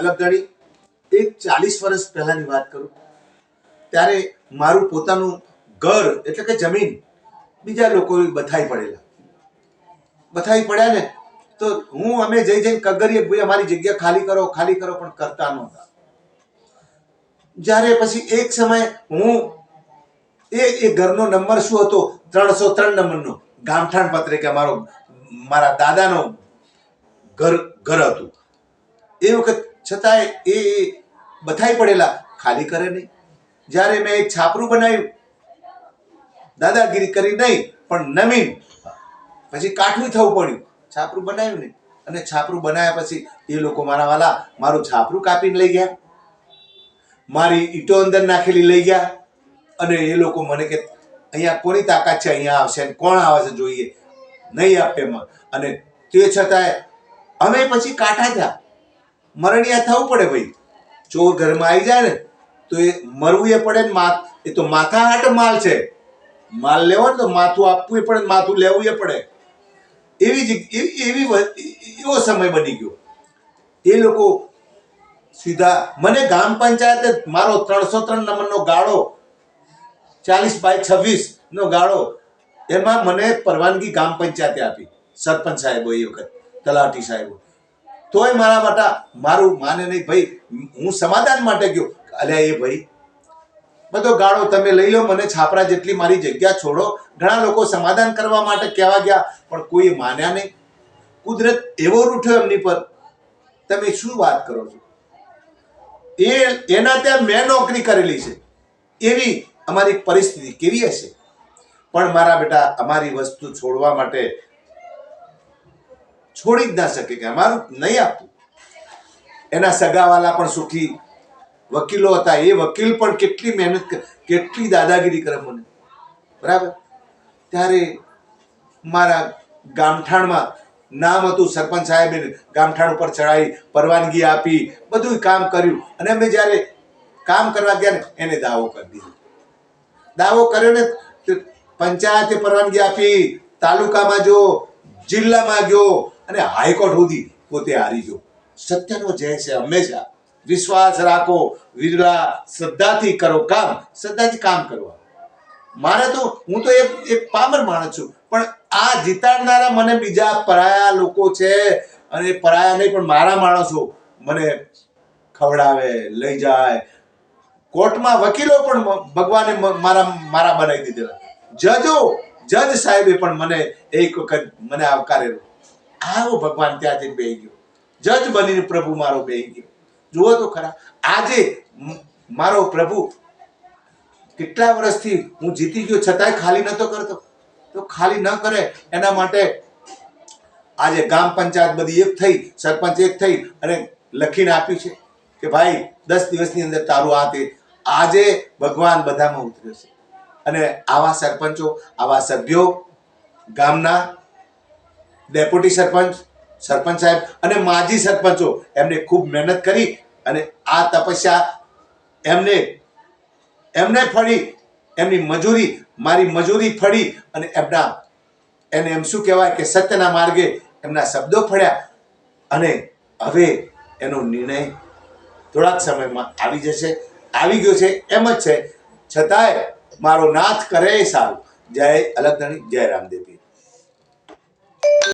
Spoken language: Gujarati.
અલગધણી એક ચાલીસ વર્ષ પહેલાની વાત કરું. ત્યારે મારું પોતાનું ઘર એટલે કે જમીન બીજા લોકો બથાઈ પડેલા. બથાઈ પડ્યા ને તો હું અમે જઈ જઈને કગરીએ ભાઈ અમારી જગ્યા ખાલી કરો ખાલી કરો, પણ કરતા નહોતા. જ્યારે પછી એક સમયે હું એ એ ઘરનો નંબર શું હતો? ત્રણસો ત્રણ નંબરનો. ગામઠાણ પત્રિકા મારો, મારા દાદાનો ઘર ઘર હતું. એ વખત છતાંય એ બધાય પડેલા ખાલી કરે નહીં. જ્યારે મેં એક છાપરું બનાવ્યું, દાદાગીરી કરી નહીં, પણ નવીન. પછી કાઠું થવું પડ્યું, છાપરું બનાવ્યું ને અને છાપરું બનાવ્યા પછી એ લોકો મારા વાલા મારું છાપરું કાપીને લઈ ગયા. મારી ઈટો અંદર નાખેલી લઈ ગયા. અને એ લોકો મને કે, અહીંયા કોની તાકાત છે? અહીંયા આવશે કોણ આવે છે જોઈએ? નહીં આપે અને તે છતાંય અમે પછી કાંઠા થયા. મરણિયા થવું પડે ભાઈ. ચોર ઘરમાં આવી જાય ને, તો એ મરવું એ પડે ને મા એ તો માથા હાટ માલ છે. માલ લેવો તો માથું આપવું એ પડે માથું લેવું એ પડે. એવી જ એવી એવી સમય બની ગયો. એ લોકો સીધા મને ગ્રામ પંચાયતે મારો ત્રણસો ત્રણ નંબરનો ગાળો, ચાલીસ બાય છવ્વીસ નો ગાળો, એમાં મને પરવાનગી ગ્રામ પંચાયતે આપી. સરપંચ સાહેબો એ વખત, તલાટી સાહેબો. તોય મારા માટે મારું માને નહીં. ભાઈ, હું સમાધાન માટે ગયો. અલ્યા એ ભાઈ, બધો ગાળો તમે લઈ લો, મને છાપરા જેટલી મારી જગ્યા છોડો. ઘણા લોકો સમાધાન કરવા માટે કહેવા ગયા, પણ કોઈ માન્યા નહીં. કુદરત એવો રૂઠ્યો એમની પર. તમે શું વાત કરો છો? એ, એના ત્યાં મેં નોકરી કરેલી છે. એવી અમારી પરિસ્થિતિ કેવી હશે? પણ મારા બેટા, અમારી વસ્તુ છોડવા માટે છોડી જ ના શકે કે અમારું નહીં આપતું. એના સગાવાલા પણ સુખી, વકીલો હતા. એ વકીલ પણ કેટલી મહેનત કેટલી દાદાગીરી કરે મને. બરાબર? ત્યારે મારા ગામઠાણમાં નામ હતું સરપંચ સાહેબે ગામઠાણ ઉપર ચડાવી પરવાનગી આપી બધું કામ કર્યું. અને અમે જ્યારે કામ કરવા ગયા ને, એને દાવો કરી દીધો. દાવો કર્યો ને, પંચાયતે પરવાનગી આપી, તાલુકામાં જો, જિલ્લામાં ગયો અને હાઈકોર્ટ સુધી પોતે હારી ગયો. સત્યનો જય છે હંમેશા. વિશ્વાસ રાખો, વિરલા શ્રદ્ધાથી કરો કામ, શ્રદ્ધાથી કામ કરવા. મારે તો, હું તો એક એક પામર માણસ છું, પણ આ જીતાડનારા મને બીજા પરાયા લોકો છે, અને પરાયા નહીં, પણ મારા માણસો મને ખવડાવે, લઈ જાય. કોર્ટમાં વકીલો પણ ભગવાને મારા મારા બનાવી દીધેલા. જજો, જજ સાહેબે પણ મને એક વખત મને આવકારેલો. આવો ભગવાન ત્યાં જઈને બેહી ગયો. જજ બનીને પ્રભુ મારો બેહી ગયો. જુઓ તો ખરા, આજે મારો પ્રભુ કેટલા વર્ષથી હું જીતી ગયો છતાંય ખાલી નતો કરતો. તો ખાલી ન કરે, એના માટે આજે ગ્રામ પંચાયત બધી એક થઈ, સરપંચ એક થઈ અને લખીને આપ્યું છે કે ભાઈ, દસ દિવસની અંદર તારું આ તે આજે ભગવાન બધામાં ઉતર્યો છે. અને આવા સરપંચો, આવા સભ્યો ગામના ડેપ્યુટી સરપંચ સરપંચ સાહેબ અને માજી સરપંચો એમને ખૂબ મહેનત કરી અને આ તપસ્યા એમને એમને ફળી, એમની મજૂરી, મારી મજૂરી ફળી અને એમના, એને એમ શું કહેવાય કે સત્યના માર્ગે એમના શબ્દો ફળ્યા અને હવે એનો નિર્ણય થોડાક સમયમાં આવી જશે, આવી ગયો છે, એમ જ છે. છતાંય મારો નાથ કરે સારું. જય અલગધણી જય રામદેવી